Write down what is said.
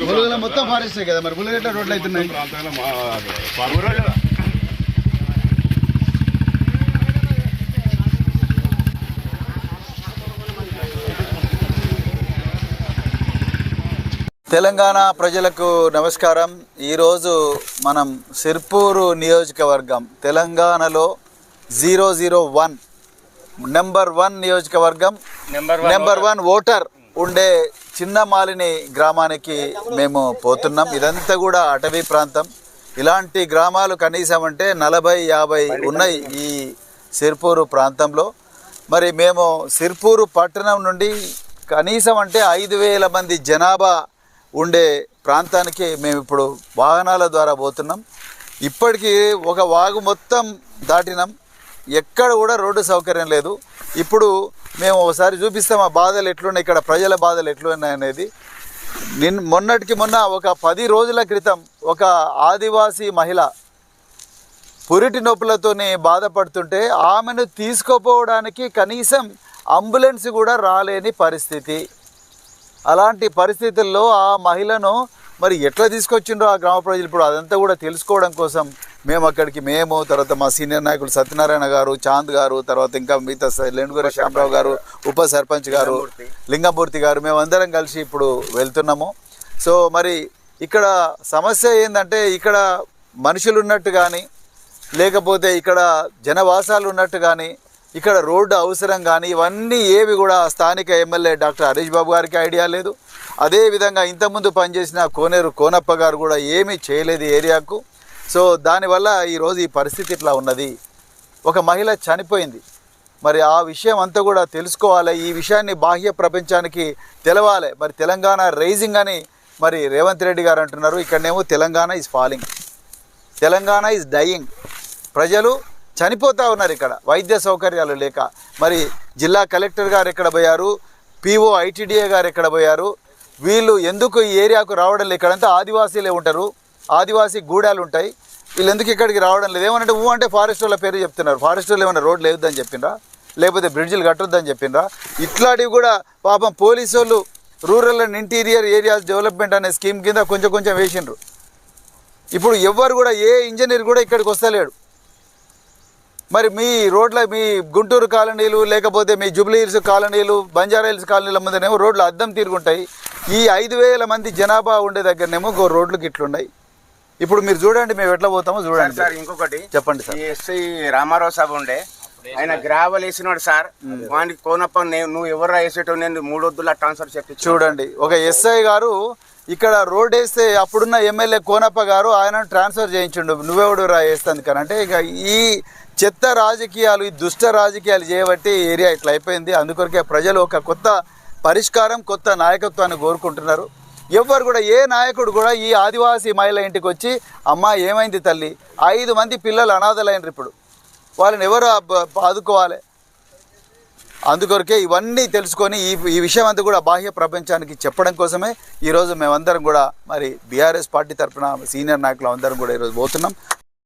ములుగులో మొత్తం ఫారెస్టే కదా మరి? ములుగు ఎట్లా రోడ్లు అవుతున్నాయి? తెలంగాణ ప్రజలకు నమస్కారం. ఈరోజు మనం సిర్పూరు నియోజకవర్గం తెలంగాణలో zero zero one number one నియోజకవర్గం. నెంబర్ వన్ ఓటర్ ఉండే చిన్నమాలిని గ్రామానికి మేము పోతున్నాం. ఇదంతా కూడా అటవీ ప్రాంతం. ఇలాంటి గ్రామాలు కనీసం అంటే నలభై యాభై ఉన్నాయి ఈ సిర్పూరు ప్రాంతంలో. మరి మేము సిర్పూరు పట్టణం నుండి కనీసం అంటే ఐదు వేల మంది జనాభా ఉండే ప్రాంతానికి మేము ఇప్పుడు వాహనాల ద్వారా పోతున్నాం. ఇప్పటికీ ఒక వాగు మొత్తం దాటినాం. ఎక్కడ కూడా రోడ్డు సౌకర్యం లేదు. ఇప్పుడు మేము ఒకసారి చూపిస్తాం ఆ బాధలు ఎట్లున్నాయి ఇక్కడ ప్రజల బాధలు ఎట్లున్నాయి అనేది. నిన్ మొన్నటికి మొన్న ఒక పది రోజుల క్రితం ఒక ఆదివాసీ మహిళ పురిటి నొప్పులతోనే బాధపడుతుంటే ఆమెను తీసుకుపోవడానికి కనీసం అంబులెన్స్ కూడా రాలేని పరిస్థితి. అలాంటి పరిస్థితుల్లో ఆ మహిళను మరి ఎట్లా తీసుకొచ్చిండ్రో ఆ గ్రామ ప్రజలు ఇప్పుడు అదంతా కూడా తెలుసుకోవడం కోసం మేము అక్కడికి మేము తర్వాత మా సీనియర్ నాయకులు సత్యనారాయణ గారు చాంద్ గారు తర్వాత ఇంకా మిగతా లెండుగురి శ్యామరావు గారు ఉప సర్పంచ్ గారు లింగమూర్తి. గారు మేమందరం కలిసి ఇప్పుడు వెళ్తున్నాము. సో మరి ఇక్కడ సమస్య ఏంటంటే ఇక్కడ మనుషులు ఉన్నట్టు కానీ లేకపోతే ఇక్కడ జనవాసాలు ఉన్నట్టు కానీ ఇక్కడ రోడ్డు అవసరం కానీ ఇవన్నీ ఏవి కూడా స్థానిక ఎమ్మెల్యే డాక్టర్ హరీష్ బాబు గారికి ఐడియా లేదు. అదేవిధంగా ఇంతకుముందు పనిచేసిన కోనేరు కోనప్ప గారు కూడా ఏమీ చేయలేదు ఏరియాకు. సో దానివల్ల ఈరోజు ఈ పరిస్థితి ఇట్లా ఉన్నది. ఒక మహిళ చనిపోయింది. మరి ఆ విషయం అంతా కూడా తెలుసుకోవాలి. ఈ విషయాన్ని బాహ్య ప్రపంచానికి తెలవాలి. మరి తెలంగాణ రైజింగ్ అని మరి రేవంత్ రెడ్డి గారు అంటున్నారు. ఇక్కడనేమో Telangana is falling Telangana is dying ప్రజలు చనిపోతూ ఉన్నారు ఇక్కడ. వైద్య సౌకర్యాలు లేక. మరి జిల్లా కలెక్టర్ గారు ఎక్కడ పోయారు? పిఓ ఐటీడీఏ గారు ఎక్కడ పోయారు? వీళ్ళు ఎందుకు ఈ ఏరియాకు రావడం లేదు? ఇక్కడంతా ఆదివాసీలే ఉంటారు. ఆదివాసీ గూడాలు ఉంటాయి. వీళ్ళు ఎందుకు ఇక్కడికి రావడం లేదు? ఏమనంటే ఊ అంటే ఫారెస్ట్ వాళ్ళ పేరు చెప్తున్నారు. ఫారెస్ట్ వాళ్ళు ఏమైనా రోడ్ లేదని చెప్పిండ్రా లేకపోతే బ్రిడ్జిలు కట్టొద్దని చెప్పిండ్రా ఇట్లాంటివి కూడా పాపం పోలీసు వాళ్ళు rural and interior areas development అనే స్కీమ్ కింద కొంచెం కొంచెం వేసిండ్రు. ఇప్పుడు ఎవ్వరు కూడా ఏ ఇంజనీర్ కూడా ఇక్కడికి వస్తలేడు. మరి మీ రోడ్ల మీ గుంటూరు కాలనీలు లేకపోతే మీ జుబ్లీ హిల్స్ కాలనీలు బంజారా హిల్స్ కాలనీల ముందనేమో రోడ్లు అద్దం తీరుగుంటాయి ఈ ఐదు వేల మంది జనాభా ఉండే దగ్గరనేమో గో రోడ్లు గిట్లున్నాయి ఇప్పుడు మీరు చూడండి మేము ఎట్లా పోతామో చూడండి. సార్ ఇంకొకటి. చెప్పండి సార్. ఎస్ఐ రామారావు సాబ్ ఉండే. ఆయన గ్రావెల్ వేసినాడు సార్. వానికి కోనప్ప నువ్వు ఎవరు వేసేటో నేను మూడొద్దులా ట్రాన్స్ఫర్ చెప్పించు. చూడండి ఒక ఎస్ఐ గారు ఇక్కడ రోడ్ వేస్తే అప్పుడున్న ఎమ్మెల్యే కోనప్ప గారు ఆయన ట్రాన్స్ఫర్ చేయించిండు. నువ్వెవడు రా వేస్తుంది కానీ. అంటే ఇక ఈ చెత్త రాజకీయాలు ఈ దుష్ట రాజకీయాలు చేయబట్టి ఏరియా ఇట్లా అయిపోయింది. అందుకొరకే ప్రజలు ఒక కొత్త పరిష్కారం కొత్త నాయకత్వాన్ని కోరుకుంటున్నారు. ఎవ్వరు కూడా ఏ నాయకుడు కూడా ఈ ఆదివాసీ మహిళ ఇంటికి వచ్చి అమ్మ ఏమైంది తల్లి? ఐదు మంది పిల్లలు అనాథలైనరు ఇప్పుడు. వాళ్ళని ఎవరు ఆదుకోవాలి? అందుకొరకే ఇవన్నీ తెలుసుకొని ఈ ఈ విషయం అంతా కూడా బాహ్య ప్రపంచానికి చెప్పడం కోసమే ఈరోజు మేమందరం కూడా మరి బీఆర్ఎస్ పార్టీ తరఫున సీనియర్ నాయకులు అందరం కూడా ఈరోజు పోతున్నాం.